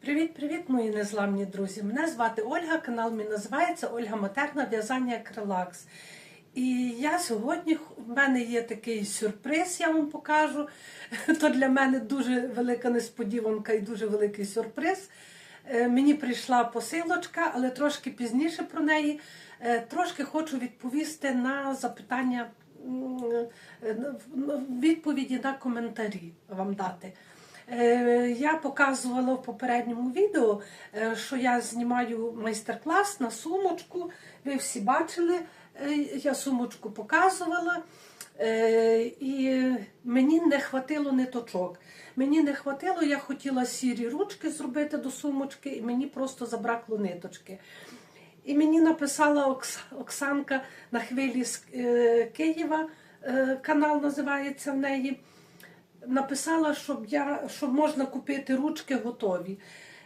Привіт-привіт, мої незламні друзі! Мене звати Ольга, канал мій називається Ольга Матерна В'язання як. І я сьогодні в мене є такий сюрприз, я вам покажу. То для мене дуже велика несподіванка і дуже великий сюрприз. Е, Мені прийшла посилочка, але трошки пізніше про неї. Е, Трошки хочу відповісти на запитання, е, відповіді на коментарі вам дати. Е, Я показувала в попередньому відео, е, що я знімаю майстер-клас на сумочку. Ви всі бачили, е, я сумочку показувала. І мені не хватило ниточок. Мені не хватило, я хотіла сірі ручки зробити до сумочки, і мені просто забракло ниточки. І мені написала Окс- Оксанка на хвилі з Києва, канал називається в неї написала, щоб я щоб можна купити ручки готові.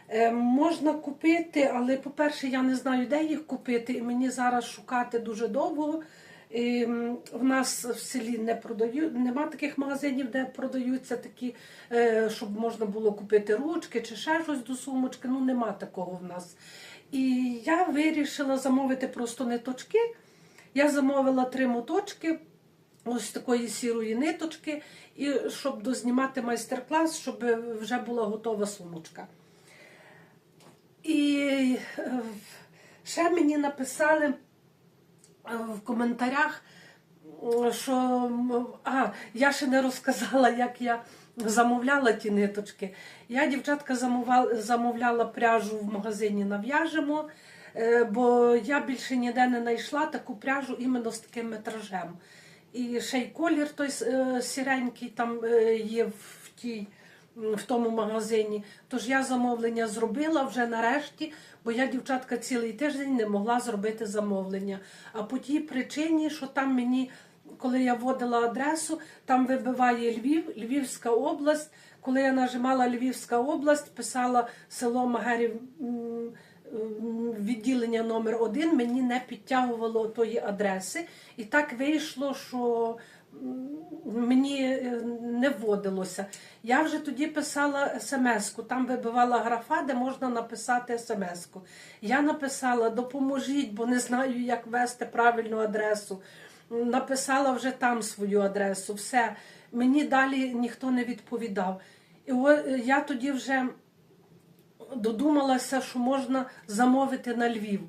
Е, можна купити, але, по-перше, я не знаю, де їх купити, і мені зараз шукати дуже довго. І, в нас в селі не продають, нема таких магазинів, де продаються такі, е, щоб можна було купити ручки чи ще щось до сумочки. Ну, нема такого в нас. І я вирішила замовити просто ниточки. Я замовила три моточки ось такої сірої ниточки, і щоб дознімати майстер-клас, щоб вже була готова сумочка. І е, ще мені написали е, в коментарях, що а, я ще не розказала, як я замовляла ті ниточки. Я, дівчатка, замовляла, пряжу в магазині Нав'яжемо, е, бо я більше ніде не знайшла таку пряжу іменно з таким метражем. І ще й колір той е, сіренький там е, є в тій. В тому магазині. Тож я замовлення зробила вже нарешті, бо я, дівчатка, цілий тиждень не могла зробити замовлення. А по тій причині, що там мені, коли я вводила адресу, там вибиває Львів, Львівська область. Коли я нажимала Львівська область, писала село Магерів відділення номер один, мені не підтягувало тої адреси. І так вийшло, що мені е, не вводилося. Я вже тоді писала смс-ку, там вибивала графа, де можна написати смс-ку. Я написала Допоможіть, бо не знаю, як ввести правильну адресу. Написала вже там свою адресу. Все. Мені далі ніхто не відповідав. І я тоді вже додумалася, що можна замовити на Львів.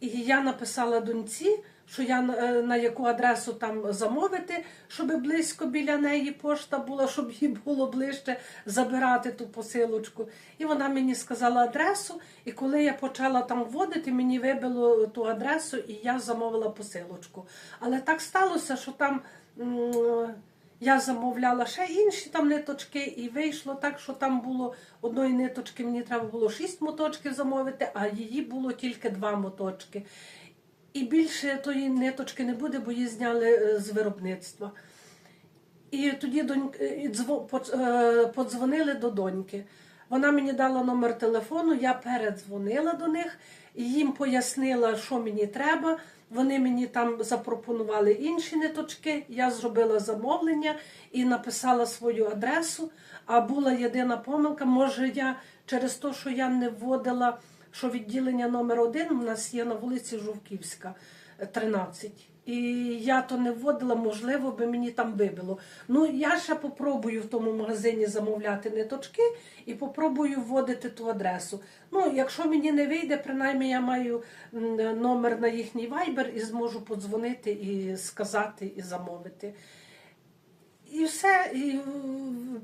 І я написала доньці, що я е, на яку адресу там замовити, щоб близько біля неї пошта була, щоб їй було ближче забирати ту посилочку. І вона мені сказала адресу. І коли я почала там вводити, мені вибило ту адресу, і я замовила посилочку. Але так сталося, що там. Я замовляла ще інші там ниточки, і вийшло так, що там було одної ниточки, мені треба було шість моточків замовити, а її було тільки два моточки. І більше тої ниточки не буде, бо її зняли е, з виробництва. І тоді поц- е, подзвонили до доньки. Вона мені дала номер телефону, я передзвонила до них їм пояснила, що мені треба. Вони мені там запропонували інші ниточки. Я зробила замовлення і написала свою адресу. А була єдина помилка. Може, я через те, що я не вводила, що відділення номер один у нас є на вулиці Жовківська, е, 13. І я то не вводила, можливо, би мені там вибило. Ну, я ще попробую в тому магазині замовляти ниточки і попробую вводити ту адресу. Ну, якщо мені не вийде, принаймні я маю номер на їхній вайбер і зможу подзвонити і сказати, і замовити. І все, і е,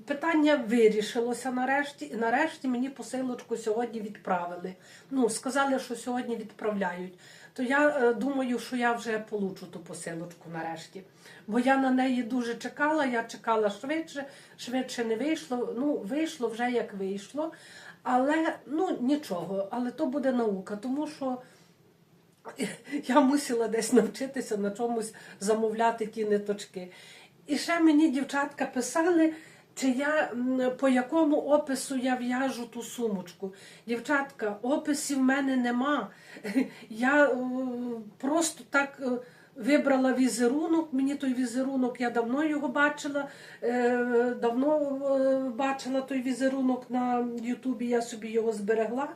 питання вирішилося нарешті. І нарешті мені посилочку сьогодні відправили. Ну, сказали, що сьогодні відправляють. То я е, думаю, що я вже получу ту посилочку нарешті. Бо я на неї дуже чекала, я чекала швидше, швидше не вийшло. Ну, вийшло вже як вийшло. Але ну нічого, але то буде наука, тому що я мусила десь навчитися на чомусь замовляти ті ниточки. І ще мені дівчатка писали, чи я по якому опису я в'яжу ту сумочку. Дівчатка, описів в мене нема. Я е, просто так е, Вибрала візерунок, мені той візерунок, я давно його бачила, е, давно бачила той візерунок на Ютубі, я собі його зберегла.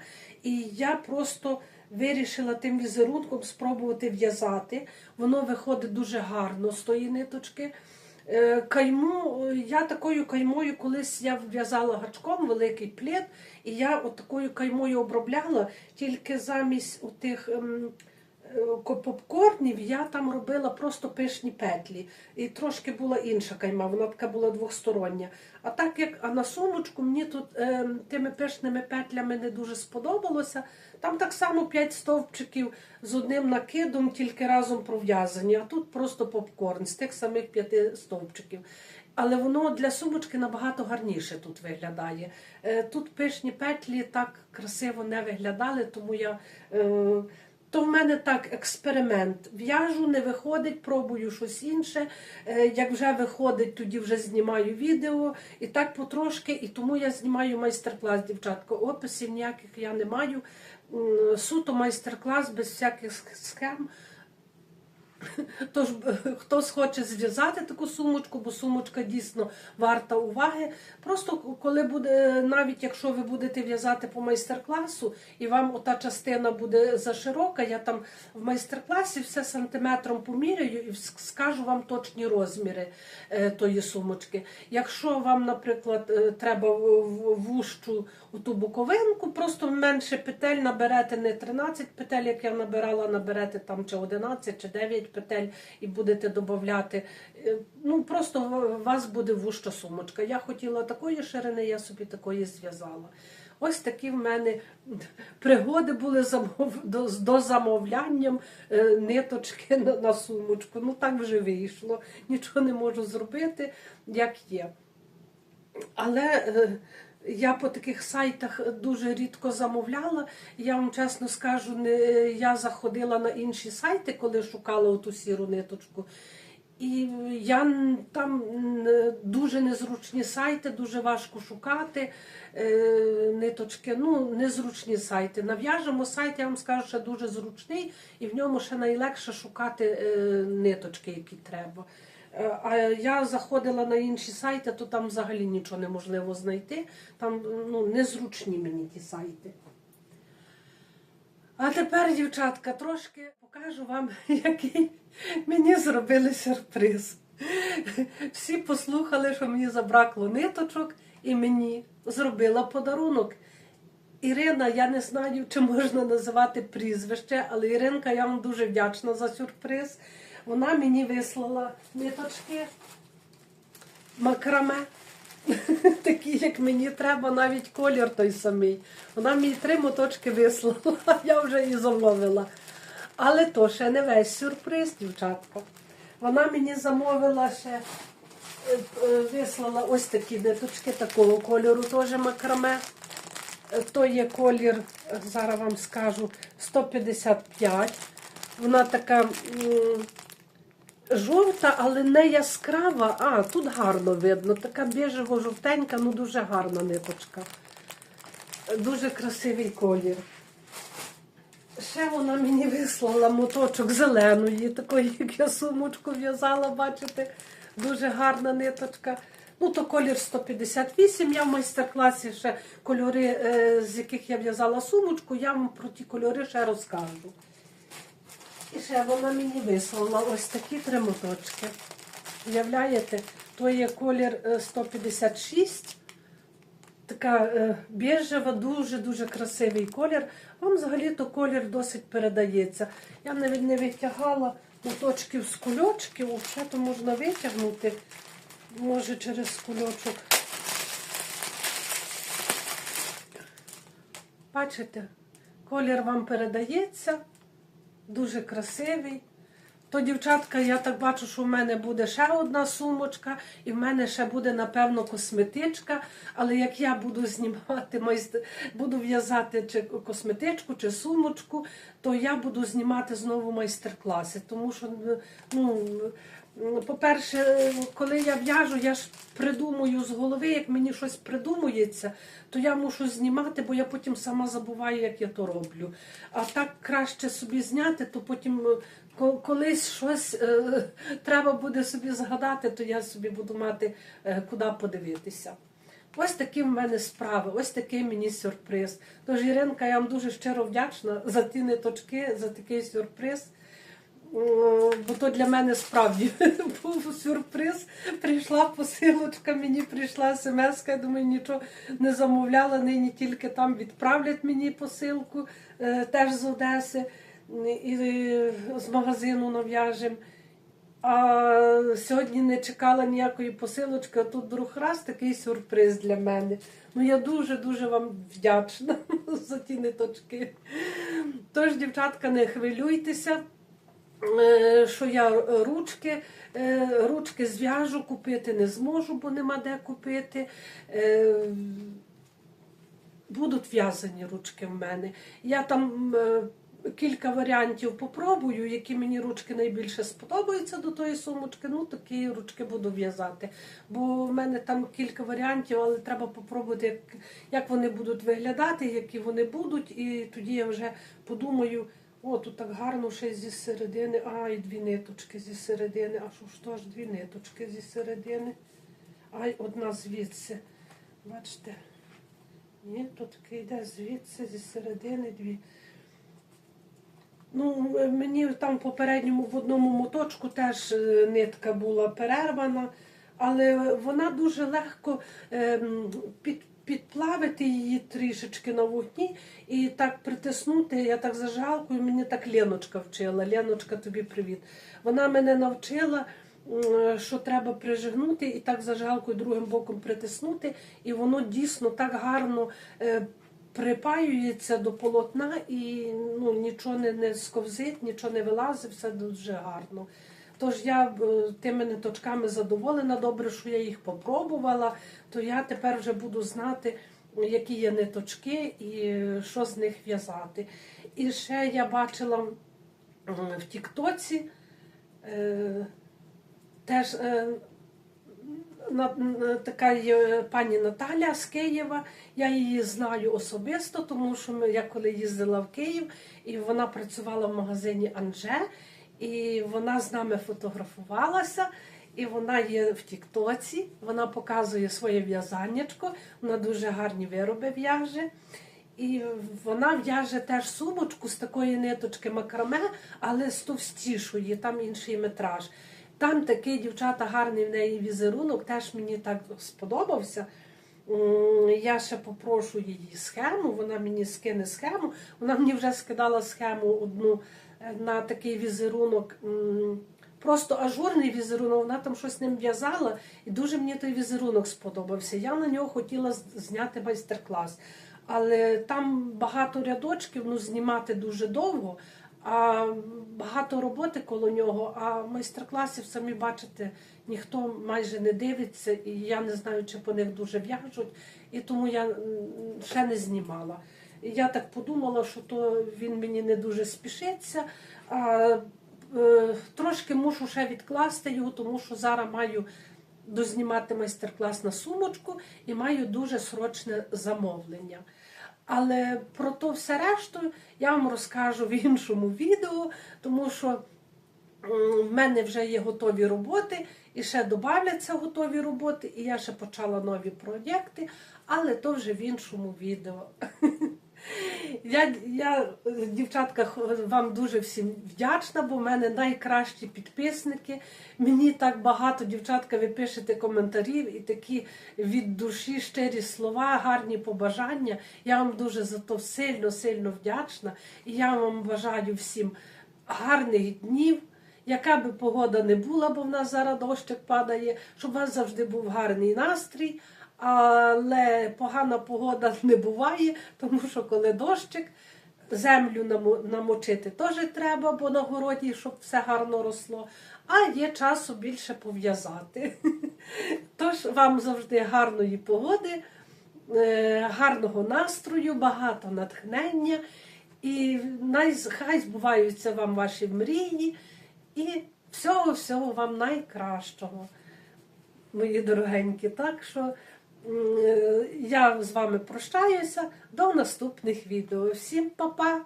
І я просто вирішила тим візерунком спробувати в'язати. Воно виходить дуже гарно з тої ниточки. Е, Кайму, е, я такою каймою колись я в'язала гачком великий плед, і я от такою каймою обробляла, тільки замість тих попкорнів я там робила просто пишні петлі. І трошки була інша кайма, вона така була двостороння. А так як а на сумочку мені тут е, тими пишними петлями не дуже сподобалося. Там так само 5 стовпчиків з одним накидом, тільки разом пров'язані, а тут просто попкорн з тих самих п'яти стовпчиків. Але воно для сумочки набагато гарніше тут виглядає. Е, Тут пишні петлі так красиво не виглядали, тому я. То в мене так експеримент. В'яжу, не виходить, пробую щось інше. Е, Як вже виходить, тоді вже знімаю відео. І так потрошки, і тому я знімаю майстер-клас, дівчатка. Описів ніяких я не маю. Суто майстер-клас без всяких схем. Тож, е, хто схоче зв'язати таку сумочку, бо сумочка дійсно варта уваги. Просто коли буде, навіть якщо ви будете в'язати по майстер-класу, і вам ота частина буде заширока, я там в майстер-класі все сантиметром поміряю і скажу вам точні розміри е, тої сумочки. Якщо вам, наприклад, е, треба вущу ту боковинку, просто менше петель наберете не 13 петель, як я набирала, наберете там чи 11, чи 9 петель і будете додати. Ну, просто у вас буде вуща сумочка. Я хотіла такої ширини, я собі такої зв'язала. Ось такі в мене пригоди були з дозамовлянням е, ниточки на, на сумочку. Ну так вже вийшло. Нічого не можу зробити, як є. Але е, я по таких сайтах дуже рідко замовляла. Я вам чесно скажу, не, я заходила на інші сайти, коли шукала оту сіру ниточку. І я там дуже незручні сайти, дуже важко шукати е, ниточки. Ну, незручні сайти. Нав'яжемо сайт, я вам скажу, що дуже зручний, і в ньому ще найлегше шукати е, ниточки, які треба. Е, А я заходила на інші сайти, то там взагалі нічого неможливо знайти. Там ну, незручні мені ті сайти. А тепер, дівчатка, трошки покажу вам, який мені зробили сюрприз. Всі послухали, що мені забракло ниточок, і мені зробила подарунок. Ірина, я не знаю, чи можна називати прізвище, але Іринка, я вам дуже вдячна за сюрприз. Вона мені вислала ниточки макраме. Такі, як мені треба, навіть колір той самий. Вона мені три моточки вислала, я вже її замовила. Але то ще не весь сюрприз, дівчатка. Вона мені замовила ще, е, е, вислала ось такі ниточки такого кольору, теж макраме. Е, То є колір, зараз вам скажу, 155. Вона така жовта, але не яскрава. А, тут гарно видно. Така біжево-жовтенька, ну дуже гарна ниточка. Дуже красивий колір. Ще вона мені вислала моточок зеленої, такої, як я сумочку в'язала, бачите, дуже гарна ниточка. Ну, то колір 158. Я в майстер-класі ще кольори, е, з яких я в'язала сумочку, я вам про ті кольори ще розкажу. І ще вона мені вислала ось такі три моточки. Уявляєте, то є колір е, 156 така е, біжева, дуже-дуже красивий колір. Вам взагалі-то колір досить передається. Я навіть не витягала моточків з кульочків, взагалі то можна витягнути, може через кульочок. Бачите, колір вам передається, дуже красивий. То, дівчатка, я так бачу, що в мене буде ще одна сумочка, і в мене ще буде, напевно, косметичка. Але як я буду знімати, буду в'язати чи косметичку, чи сумочку, то я буду знімати знову майстер-класи. Тому що ну, По-перше, коли я в'яжу, я ж придумую з голови, як мені щось придумується, то я мушу знімати, бо я потім сама забуваю, як я то роблю. А так краще собі зняти, то потім е, колись щось е, треба буде собі згадати, то я собі буду мати е, куди подивитися. Ось такі в мене справи, ось такий мені сюрприз. Тож, Іринка, я вам дуже щиро вдячна за ті ниточки, за такий сюрприз. Бо то для мене справді був сюрприз. Прийшла посилочка, мені прийшла смс, я думаю, нічого не замовляла, нині тільки там відправлять мені посилку, е, теж з Одеси, і е, з магазину нав'яжем. А сьогодні не чекала ніякої посилочки, а тут друг раз такий сюрприз для мене. Ну я дуже-дуже вам вдячна за ті ниточки. Тож, дівчатка, не хвилюйтеся, що я ручки, е, ручки зв'яжу, купити не зможу, бо нема де купити. Е, Будуть в'язані ручки в мене. Я там е, кілька варіантів попробую, які мені ручки найбільше сподобаються до тої сумочки. Ну, такі ручки буду в'язати. Бо в мене там кілька варіантів, але треба попробувати, як, як вони будуть виглядати, які вони будуть. І тоді я вже подумаю. О, тут так гарно ще зі середини. А, і дві ниточки зі середини. А що ж то ж дві ниточки зі середини? Ай, одна звідси. Бачите? Ні, тут таки йде звідси, зі середини дві. Ну, е, мені там в попередньому в одному моточку теж е, нитка була перервана, але вона дуже легко ем, під, підплавити її трішечки на вогні і так притиснути. Я так зажалкую, мені так Леночка вчила. Леночка, тобі привіт. Вона мене навчила. Що треба прижигнути і так зажалкою другим боком притиснути, і воно дійсно так гарно е, припаюється до полотна і ну, нічого не, не сковзить, нічого не вилазить, все дуже гарно. Тож я е, тими ниточками задоволена, добре, що я їх попробувала, то я тепер вже буду знати, які є ниточки і е, що з них в'язати. І ще я бачила в Тіктоці е, теж е, на- на- така є пані Наталя з Києва. Я її знаю особисто, тому що ми, я коли їздила в Київ, і вона працювала в магазині Анже, і вона з нами фотографувалася. І вона є в Тіктоці, вона показує своє в'язаннячко, вона дуже гарні вироби в'яже. І вона в'яже теж сумочку з такої ниточки макраме, але з товстішої, там інший метраж. Там такий дівчата гарний в неї візерунок, теж мені так сподобався. Я ще попрошу її схему, вона мені скине схему. Вона мені вже скидала схему одну на такий візерунок. Просто ажурний візерунок, вона там щось ним в'язала, і дуже мені той візерунок сподобався. Я на нього хотіла зняти майстер-клас. Але там багато рядочків, ну знімати дуже довго, а багато роботи коло нього, а майстер-класів, самі бачите, ніхто майже не дивиться, і я не знаю, чи по них дуже в'яжуть, і тому я ще не знімала. Я так подумала, що то він мені не дуже спішиться. А, е, трошки мушу ще відкласти його, тому що зараз маю дознімати майстер-клас на сумочку і маю дуже срочне замовлення. Але про то все решту я вам розкажу в іншому відео, тому що в мене вже є готові роботи, і ще додавляться готові роботи, і я ще почала нові проєкти, але то вже в іншому відео. Я, я, дівчатка, вам дуже всім вдячна, бо в мене найкращі підписники. Мені так багато, дівчатка, ви пишете коментарів і такі від душі щирі слова, гарні побажання. Я вам дуже за то сильно, сильно вдячна. І я вам бажаю всім гарних днів. Яка би погода не була, бо в нас зараз дощик падає, щоб у вас завжди був гарний настрій. Але погана погода не буває, тому що коли дощик, землю намочити теж треба, бо на городі, щоб все гарно росло. А є часу більше пов'язати. Тож вам завжди гарної погоди, е, гарного настрою, багато натхнення. І хай збуваються вам ваші мрії. І всього всього вам найкращого, мої дорогенькі. Так що я з вами прощаюся до наступних відео. Всім па-па!